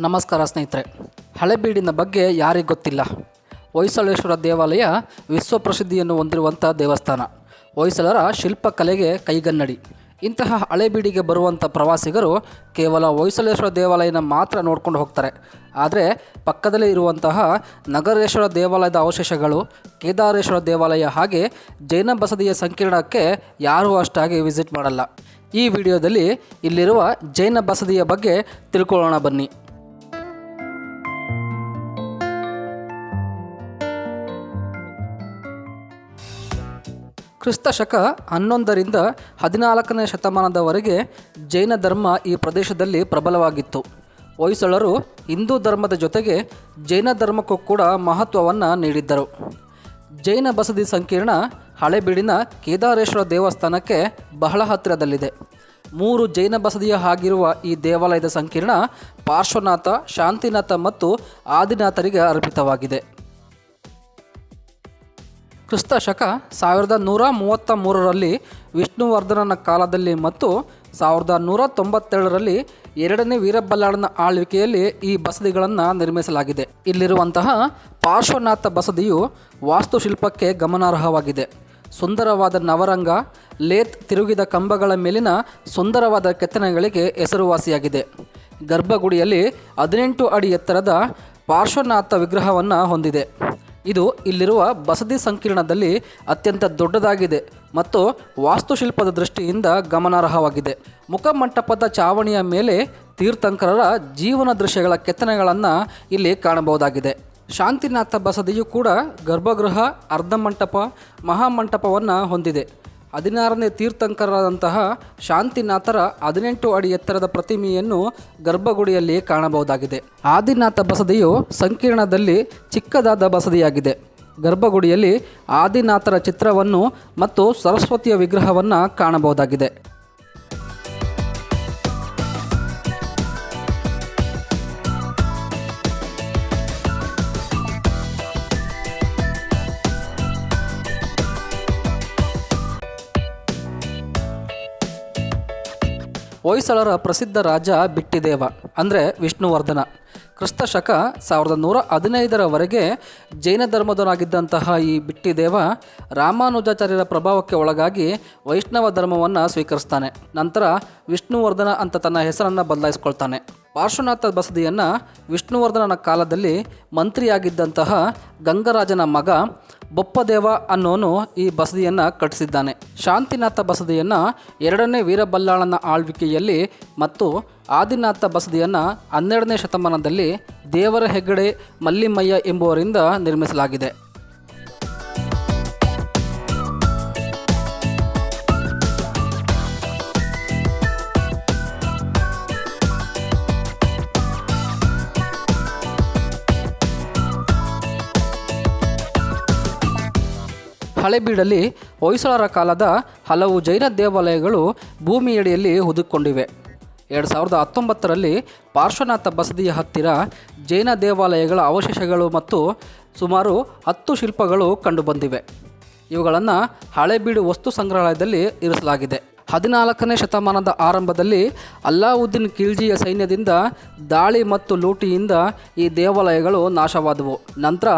ನಮಸ್ಕಾರ ಸ್ನೇಹಿತರೆ. ಹಳೆಬೀಡಿನ ಬಗ್ಗೆ ಯಾರಿಗೆ ಗೊತ್ತಿಲ್ಲ. ಹೊಯ್ಸಳೇಶ್ವರ ದೇವಾಲಯ ವಿಶ್ವ ಪ್ರಸಿದ್ಧಿಯನ್ನು ಹೊಂದಿರುವಂಥ ದೇವಸ್ಥಾನ. ಹೊಯ್ಸಳರ ಶಿಲ್ಪಕಲೆಗೆ ಕೈಗನ್ನಡಿ. ಇಂತಹ ಹಳೆಬೀಡಿಗೆ ಬರುವಂಥ ಪ್ರವಾಸಿಗರು ಕೇವಲ ಹೊಯ್ಸಳೇಶ್ವರ ದೇವಾಲಯನ ಮಾತ್ರ ನೋಡ್ಕೊಂಡು ಹೋಗ್ತಾರೆ. ಆದರೆ ಪಕ್ಕದಲ್ಲೇ ಇರುವಂತಹ ನಗರೇಶ್ವರ ದೇವಾಲಯದ ಅವಶೇಷಗಳು, ಕೇದಾರೇಶ್ವರ ದೇವಾಲಯ ಹಾಗೆ ಜೈನ ಬಸದಿಯ ಸಂಕೀರ್ಣಕ್ಕೆ ಯಾರೂ ಅಷ್ಟಾಗಿ ವಿಸಿಟ್ ಮಾಡಲ್ಲ. ಈ ವಿಡಿಯೋದಲ್ಲಿ ಇಲ್ಲಿರುವ ಜೈನ ಬಸದಿಯ ಬಗ್ಗೆ ತಿಳ್ಕೊಳ್ಳೋಣ ಬನ್ನಿ. ಕ್ರಿಸ್ತ ಶಕ ಹನ್ನೊಂದರಿಂದ ಹದಿನಾಲ್ಕನೇ ಶತಮಾನದವರೆಗೆ ಜೈನ ಧರ್ಮ ಈ ಪ್ರದೇಶದಲ್ಲಿ ಪ್ರಬಲವಾಗಿತ್ತು. ಹೊಯ್ಸಳರು ಹಿಂದೂ ಧರ್ಮದ ಜೊತೆಗೆ ಜೈನ ಧರ್ಮಕ್ಕೂ ಕೂಡ ಮಹತ್ವವನ್ನು ನೀಡಿದ್ದರು. ಜೈನ ಬಸದಿ ಸಂಕೀರ್ಣ ಹಳೆಬೀಡಿನ ಕೇದಾರೇಶ್ವರ ದೇವಸ್ಥಾನಕ್ಕೆ ಬಹಳ ಹತ್ತಿರದಲ್ಲಿದೆ. ಮೂರು ಜೈನ ಬಸದಿಯ ಆಗಿರುವ ಈ ದೇವಾಲಯದ ಸಂಕೀರ್ಣ ಪಾರ್ಶ್ವನಾಥ, ಶಾಂತಿನಾಥ ಮತ್ತು ಆದಿನಾಥರಿಗೆ ಅರ್ಪಿತವಾಗಿದೆ. ಕ್ರಿಸ್ತ ಶಕ ಸಾವಿರದ ನೂರ ಮೂವತ್ತ ಮೂರರಲ್ಲಿ ವಿಷ್ಣುವರ್ಧನನ ಕಾಲದಲ್ಲಿ ಮತ್ತು ಸಾವಿರದ ನೂರ ತೊಂಬತ್ತೆರಡರಲ್ಲಿ ಎರಡನೇ ವೀರಬಲ್ಲಾಳನ ಆಳ್ವಿಕೆಯಲ್ಲಿ ಈ ಬಸದಿಗಳನ್ನು ನಿರ್ಮಿಸಲಾಗಿದೆ. ಇಲ್ಲಿರುವಂತಹ ಪಾರ್ಶ್ವನಾಥ ಬಸದಿಯು ವಾಸ್ತುಶಿಲ್ಪಕ್ಕೆ ಗಮನಾರ್ಹವಾಗಿದೆ. ಸುಂದರವಾದ ನವರಂಗ, ಲೇತ್ ತಿರುಗಿದ ಕಂಬಗಳ ಮೇಲಿನ ಸುಂದರವಾದ ಕೆತ್ತನೆಗಳಿಗೆ ಹೆಸರುವಾಸಿಯಾಗಿದೆ. ಗರ್ಭಗುಡಿಯಲ್ಲಿ ಹದಿನೆಂಟು ಅಡಿ ಎತ್ತರದ ಪಾರ್ಶ್ವನಾಥ ವಿಗ್ರಹವನ್ನು ಹೊಂದಿದೆ. ಇದು ಇಲ್ಲಿರುವ ಬಸದಿ ಸಂಕೀರ್ಣದಲ್ಲಿ ಅತ್ಯಂತ ದೊಡ್ಡದಾಗಿದೆ ಮತ್ತು ವಾಸ್ತುಶಿಲ್ಪದ ದೃಷ್ಟಿಯಿಂದ ಗಮನಾರ್ಹವಾಗಿದೆ. ಮುಖಮಂಟಪದ ಚಾವಣಿಯ ಮೇಲೆ ತೀರ್ಥಂಕರರ ಜೀವನ ದೃಶ್ಯಗಳ ಕೆತ್ತನೆಗಳನ್ನು ಇಲ್ಲಿ ಕಾಣಬಹುದಾಗಿದೆ. ಶಾಂತಿನಾಥ ಬಸದಿಯು ಕೂಡ ಗರ್ಭಗೃಹ, ಅರ್ಧಮಂಟಪ, ಮಹಾಮಂಟಪವನ್ನು ಹೊಂದಿದೆ. ಹದಿನಾರನೇ ತೀರ್ಥಂಕರರಾದಂತಹ ಶಾಂತಿನಾಥರ ಹದಿನೆಂಟು ಅಡಿ ಎತ್ತರದ ಪ್ರತಿಮೆಯನ್ನು ಗರ್ಭಗುಡಿಯಲ್ಲಿ ಕಾಣಬಹುದಾಗಿದೆ. ಆದಿನಾಥ ಬಸದಿಯು ಸಂಕೀರ್ಣದಲ್ಲಿ ಚಿಕ್ಕದಾದ ಬಸದಿಯಾಗಿದೆ. ಗರ್ಭಗುಡಿಯಲ್ಲಿ ಆದಿನಾಥರ ಚಿತ್ರವನ್ನು ಮತ್ತು ಸರಸ್ವತಿಯ ವಿಗ್ರಹವನ್ನು ಕಾಣಬಹುದಾಗಿದೆ. ಹೊಯ್ಸಳರ ಪ್ರಸಿದ್ಧ ರಾಜ ಬಿಟ್ಟಿದೇವ, ಅಂದರೆ ವಿಷ್ಣುವರ್ಧನ. ಕ್ರಿಸ್ತ ಶಕ ಸಾವಿರದ ನೂರ ಹದಿನೈದರವರೆಗೆ ಜೈನ ಧರ್ಮದವನಾಗಿದ್ದಂತಹ ಈ ಬಿಟ್ಟಿದೇವ ರಾಮಾನುಜಾಚಾರ್ಯರ ಪ್ರಭಾವಕ್ಕೆ ಒಳಗಾಗಿ ವೈಷ್ಣವ ಧರ್ಮವನ್ನು ಸ್ವೀಕರಿಸ್ತಾನೆ. ನಂತರ ವಿಷ್ಣುವರ್ಧನ ಅಂತ ತನ್ನ ಹೆಸರನ್ನು ಬದಲಾಯಿಸ್ಕೊಳ್ತಾನೆ. ಪಾರ್ಶ್ವನಾಥ ಬಸದಿಯನ್ನು ವಿಷ್ಣುವರ್ಧನನ ಕಾಲದಲ್ಲಿ ಮಂತ್ರಿಯಾಗಿದ್ದಂತಹ ಗಂಗರಾಜನ ಮಗ ಬೊಪ್ಪದೇವ ಅನ್ನೋನು ಈ ಬಸದಿಯನ್ನು ಕಟ್ಟಿಸಿದ್ದಾನೆ. ಶಾಂತಿನಾಥ ಬಸದಿಯನ್ನು ಎರಡನೇ ವೀರಬಲ್ಲಾಳನ ಆಳ್ವಿಕೆಯಲ್ಲಿ ಮತ್ತು ಆದಿನಾಥ ಬಸದಿಯನ್ನು ಹನ್ನೆರಡನೇ ಶತಮಾನದಲ್ಲಿ ದೇವರ ಹೆಗ್ಗಡೆ ಮಲ್ಲಿಮಯ್ಯ ಎಂಬುವರಿಂದ ನಿರ್ಮಿಸಲಾಗಿದೆ. ಹಳೆಬೀಡಲ್ಲಿ ಹೊಯ್ಸಳರ ಕಾಲದ ಹಲವು ಜೈನ ದೇವಾಲಯಗಳು ಭೂಮಿಯಡಿಯಲ್ಲಿ ಹುದುಕೊಂಡಿವೆ. ಎರಡು ಸಾವಿರದ ಹತ್ತೊಂಬತ್ತರಲ್ಲಿ ಪಾರ್ಶ್ವನಾಥ ಬಸದಿಯ ಹತ್ತಿರ ಜೈನ ದೇವಾಲಯಗಳ ಅವಶೇಷಗಳು ಮತ್ತು ಸುಮಾರು ಹತ್ತು ಶಿಲ್ಪಗಳು ಕಂಡುಬಂದಿವೆ. ಇವುಗಳನ್ನು ಹಳೆಬೀಡು ವಸ್ತು ಸಂಗ್ರಹಾಲಯದಲ್ಲಿ ಇರಿಸಲಾಗಿದೆ. ಹದಿನಾಲ್ಕನೇ ಶತಮಾನದ ಆರಂಭದಲ್ಲಿ ಅಲ್ಲಾವುದ್ದೀನ್ ಖಿಲ್ಜಿಯ ಸೈನ್ಯದಿಂದ ದಾಳಿ ಮತ್ತು ಲೂಟಿಯಿಂದ ಈ ದೇವಾಲಯಗಳು ನಾಶವಾದವು. ನಂತರ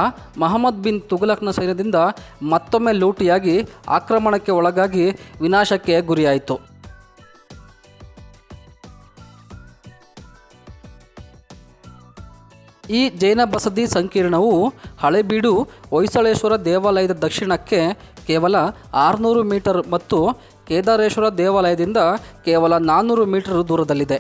ಮಹಮ್ಮದ್ ಬಿನ್ ತುಘಲಕ್ನ ಸೈನ್ಯದಿಂದ ಮತ್ತೊಮ್ಮೆ ಲೂಟಿಯಾಗಿ ಆಕ್ರಮಣಕ್ಕೆ ಒಳಗಾಗಿ ವಿನಾಶಕ್ಕೆ ಗುರಿಯಾಯಿತು. ಈ ಜೈನ ಬಸದಿ ಸಂಕೀರ್ಣವು ಹಳೆಬೀಡು ಹೊಯ್ಸಳೇಶ್ವರ ದೇವಾಲಯದ ದಕ್ಷಿಣಕ್ಕೆ ಕೇವಲ ಆರುನೂರು ಮೀಟರ್ ಮತ್ತು ಕೇದಾರೇಶ್ವರ ದೇವಾಲಯದಿಂದ ಕೇವಲ ನಾನ್ನೂರು ಮೀಟರ್ ದೂರದಲ್ಲಿದೆ.